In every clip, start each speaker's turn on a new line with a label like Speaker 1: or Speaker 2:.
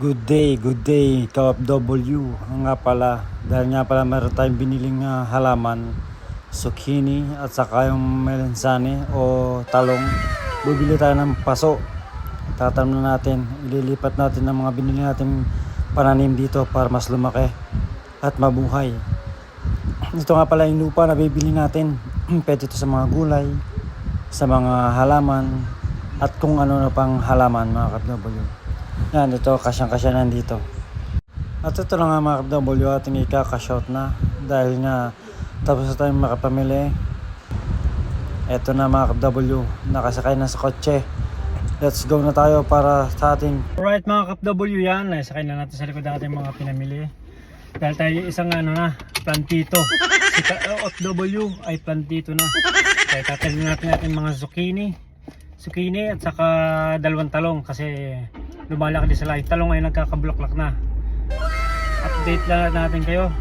Speaker 1: Good day, good day, KFW. Nga pala, dahil nga pala meron tayong biniling ah, halaman, zucchini at saka yung melensani o talong. Bibili tayo ng paso. Tatanong na natin, ililipat natin ang mga binili natin pananim dito para mas lumaki at mabuhay. Ito nga pala yung lupa na bibili natin. Pwede ito sa mga gulay, sa mga halaman, at kung ano na pang halaman mga KFW. Yan, ito, kasyang-kasya nandito. At ito na nga mga KFW, ating ikakashot na. Dahil nga, tapos na tayong makapamili. Ito na mga KFW, nakasakay na sa kotse. Let's go na tayo para sa ating... Alright mga KFW yan, nasakay na natin sa likod natin mga pinamili. Dahil tayo isang ano na, plantito. Si OFW ay plantito na. Kaya tatalin natin natin mga zucchini. Zucchini at saka dalawang talong kasi lumalaki din sa lahat. Talong ay nagkakabloklak na. Update lang natin kayo.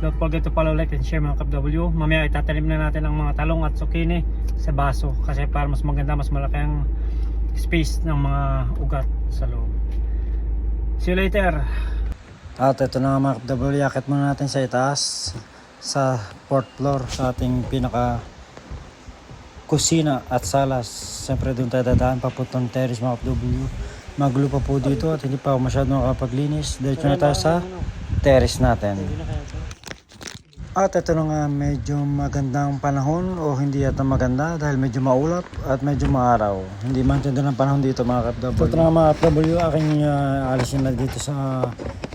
Speaker 1: Don't forget to follow, like, and share mga KFW. Mamaya itatanim na natin ang mga talong at zucchini sa baso. Kasi para mas maganda, mas malaki ang space ng mga ugat sa loob. See you later! At ito na nga mga KFW, yakit muna natin sa itaas sa fourth floor sa ating pinaka kusina at salas. Siyempre doon tayo dadaan papuntang terrace mga KFW. Magulo pa po dito at hindi pa ako masyado nakapaglinis. Diretso na tayo sa terrace natin. At ito na nga medyo magandang panahon o hindi yata maganda dahil medyo maulap at medyo maaraw. Hindi man ganda ng panahon dito mga KFW. Ito na nga mga KFW, aking uh, alisin na dito sa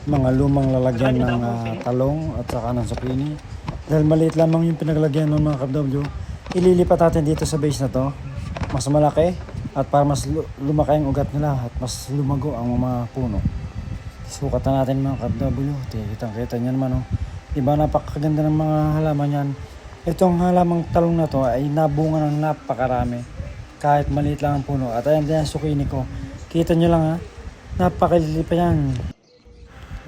Speaker 1: mga lumang lalagyan ng ah, talong at saka ng zucchini. Dahil maliit lamang yung pinaglagyan ng mga KFW, ililipat natin dito sa base na to. Mas malaki at para mas lu- lumaki ang ugat nila at mas lumago ang mga puno. Sukat na natin mga KFW. Kitang kita nyo naman oh. Diba napakaganda ng mga halaman yan. Itong halamang talong na to ay nabunga ng napakarami. Kahit maliit lang ang puno. At ayan din ang sukini ko. Kita nyo lang ha. Napakalili pa yan.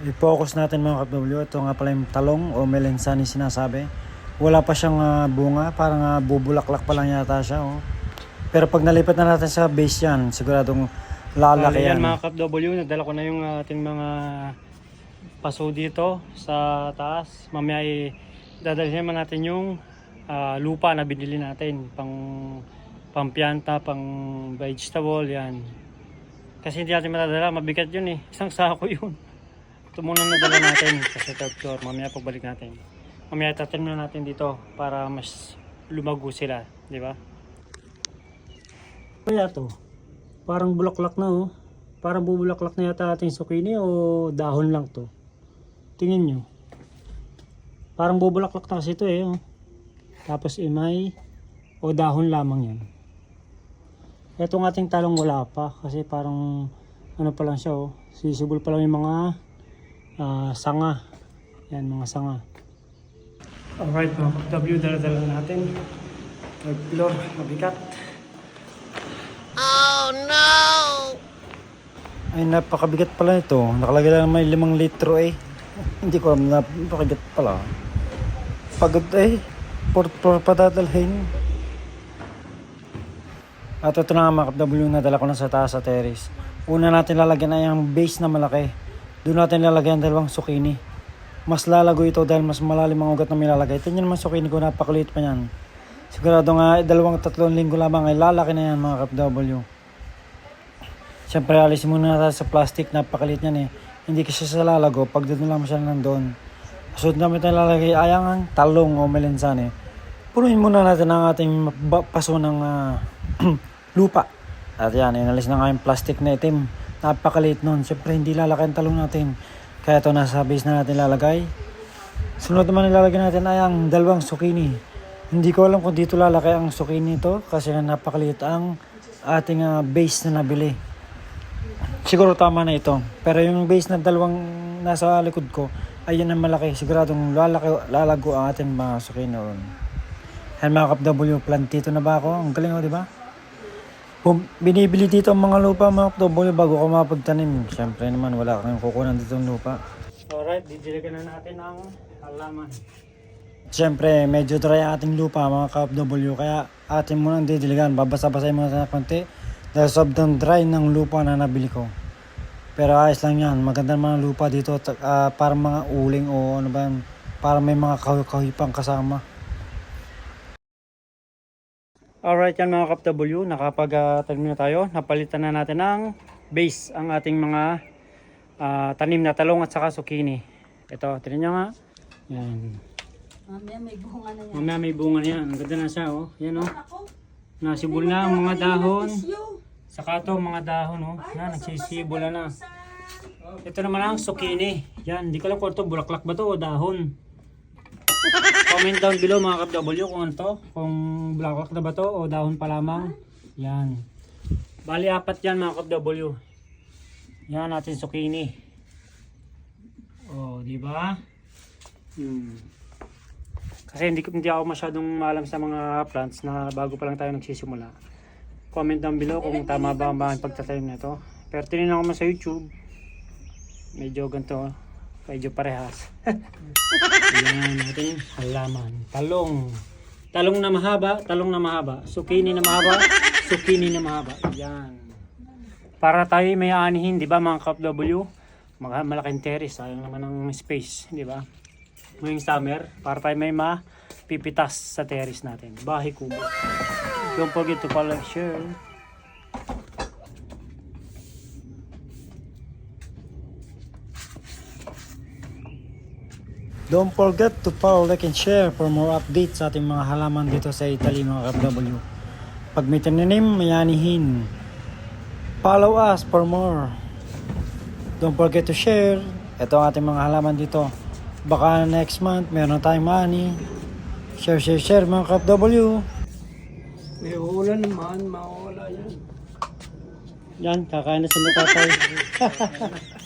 Speaker 1: I-focus natin mga KFW. Ito nga pala yung talong o melensani sinasabi. Wala pa siyang ah, bunga. Parang ah, bubulaklak pa lang yata siya. Oh. Pero pag nalipat na natin sa base yan, siguradong lalaki yan.
Speaker 2: yan mga KFW, nagdala ko na yung ating mga paso dito sa taas. Mamaya ay dadalhin naman natin yung ah, lupa na binili natin pang pampianta, pang vegetable, yan. Kasi hindi natin matadala, mabigat yun eh. Isang sako yun. Ito muna nadala natin kasi third floor. Mamaya pagbalik natin. Mamaya tatanim na natin dito para mas lumago sila, di ba? Kaya to, parang bulaklak na oh. Parang bubulaklak na yata ating zucchini o dahon lang to. Tingin nyo. Parang bubulaklak na kasi ito eh. Oh. Tapos imay o dahon lamang yan. Itong ating talong wala pa kasi parang ano pa lang siya oh. Sisibol pa lang yung mga ah, sanga. Yan mga sanga. Alright mga W, dala-dala natin. Third floor, mabigat.
Speaker 1: Ay, napakabigat pala ito. Nakalagay lang may limang litro eh. Hindi ko alam, napakabigat pala. Pagod eh. Port por padadalhin. At ito na nga mga KFW na dala ko na sa taas sa terrace. Una natin lalagyan ay ang base na malaki. Doon natin lalagyan ang dalawang zucchini. Mas lalago ito dahil mas malalim ang ugat na nilalagay. Tingnan naman zucchini ko, napakalit pa yan. Sigurado nga dalawang tatlong linggo lamang ay lalaki na yan mga KFW. Siyempre, alisin muna natin sa plastic, napakalit yan eh. Hindi kasi sa lalago, pag lang siya nandoon. Sunod namin tayo lalagay ayangan, talong o melensane. Punuin muna natin ang ating paso ng ah, lupa. At yan, inalis na nga yung plastic na itim. Napakaliit nun. Siyempre, hindi lalaki ang talong natin. Kaya ito nasa base na natin lalagay. Sunod naman ilalagay natin ay ang dalawang zucchini. Hindi ko alam kung dito lalaki ang zucchini ito kasi napakaliit ang ating ah, base na nabili. Siguro tama na ito. Pero yung base na dalawang nasa likod ko, ayun ang malaki. Siguradong lalaki, lalago ang ating mga zucchini ron. Yan mga KFW, plantito na ba ako? Ang galing o, di ba? Bum- binibili dito ang mga lupa mga KFW bago ka mapagtanim. Siyempre naman, wala kang kukunan dito ng lupa.
Speaker 2: Alright, didiligan na natin ang halaman.
Speaker 1: Siyempre, medyo dry ang ating lupa mga KFW, kaya atin munang didiligan. Babasa-basay muna sa konti dahil sobrang dry ng lupa na nabili ko. Pero ayos lang yan. Maganda naman ang lupa dito. Ta- ah, parang mga uling o ano ba yan. Parang may mga kahoy-kahoy pang kasama.
Speaker 2: Alright yan mga KFW, nakapag-tanim na tayo. Napalitan na natin ng base ang ating mga ah, tanim na talong at saka zucchini. Ito, tinan nyo nga. Yan.
Speaker 3: Mamaya may bunga na yan.
Speaker 2: Mamaya may bunga na yan. Ang ganda na siya oh. Yan oh. Nasibol na ang mga dahon. Saka to mga dahon oh. Yan, nagsisibol na. Ito naman ang zucchini. Yan, hindi ko alam kung ito bulaklak ba to o dahon. Comment down below mga KFW kung ano to. Kung bulaklak na ba to o dahon pa lamang. Yan. Bali apat yan mga KFW. Yan natin zucchini. Oh, di ba? Hmm. Kasi hindi, hindi ako masyadong malam sa mga plants na bago pa lang tayo nagsisimula. Comment down below kung tama ba ang mga pagtatanim na ito. Pero tinignan ko man sa YouTube. Medyo ganito. Medyo parehas. Yan natin halaman. Talong. Talong na mahaba, talong na mahaba. Zucchini na mahaba, zucchini na mahaba. Yan. Para tayo may anihin, di ba mga KFW? Mga malaking terrace, sayang naman ng space, di ba? Ngayong summer, para tayo may mapipitas sa terrace natin. Bahay kubo. Don't forget to follow share.
Speaker 1: Don't forget to follow, like, and share for more updates sa ating mga halaman dito sa Italy mga KFW. Pag may tinanim, mayanihin. Follow us for more. Don't forget to share. Ito ang ating mga halaman dito. Baka next month, meron tayong money. Share, share, share mga KFW.
Speaker 2: May ulan naman, mawala yan. Yan, kakain na si tatay.